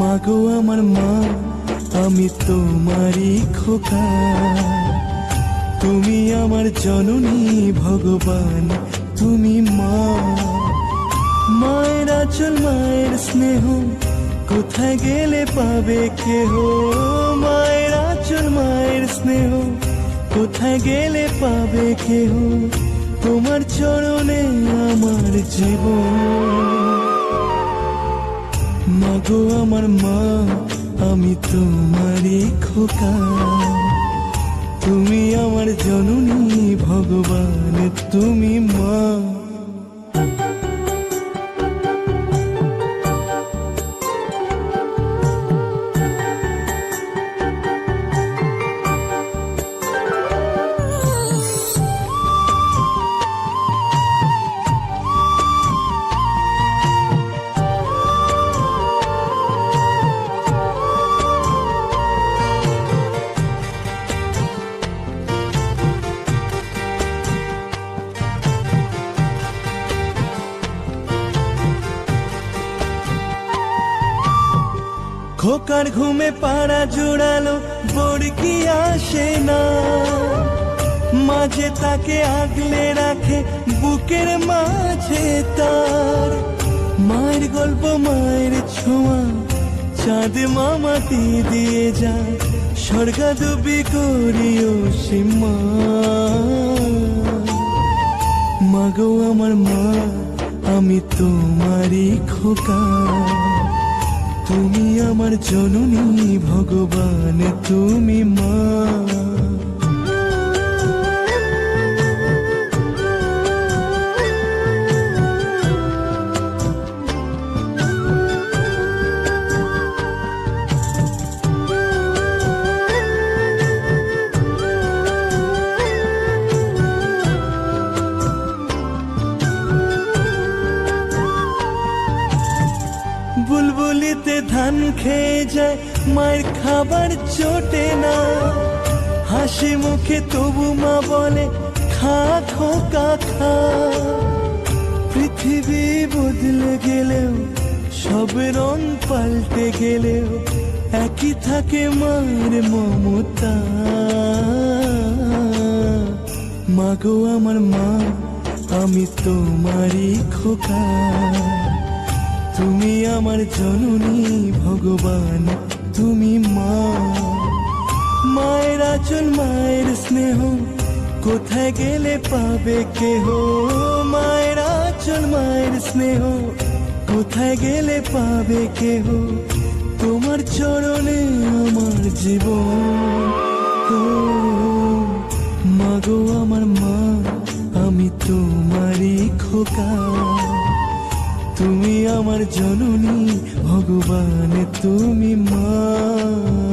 মাগো আমার মা, আমি তোমারই খোকা। তুমি আমার জননী ভগবান, তুমি মা। মায়ের আচল, মায়ের স্নেহ, কোথায় গেলে পাবে কেহ? মায়ের আচল, মায়ের স্নেহ, কোথায় গেলে পাবে কেহ? তোমার চরণে আমার জীবন। মাগো আমার মা আমি তোমারই খোকা। তুমি আমার জননী ভগবান তুমি মা। খোকার ঘুমে পাড়া জোড়ালো বড়কি আসে না। মাঝে তাকে আগলে রাখে বুকের মাঝে তার। মায়ের গল্প মায়ের ছোঁয়া, চাঁদ মামাটি দিয়ে যায় স্বর্গা দুবি করিও সীমা মাগো আমার মা, আমি তোমারই খোকা, তুমি আমার জননী ভগবান তুমি মা। বুলবুলিতে ধান খেয়ে যায়, মায়ের খাবার চটে না। হাসি মুখে তবু মা বলে, খা খোকা খা। পৃথিবী বদলে গেলেও, সব রং পাল্টে গেলেও, একই থাকে মায়ের মমতা। মাগো আমার মা, আমি তোমারই খোকা। তুমি আমার জননী ভগবান, তুমি মা। মায়ের আচল মায়ের স্নেহ, কোথায় গেলে পাবে কেহ? মায়ের আচল মায়ের স্নেহ, কোথায় গেলে পাবে কেহ? তোমার চরণে আমার জীবন। মাগো আমার মা, আমি তোমারই খোকা। তুমি আমার জননী ভগবান তুমি মা।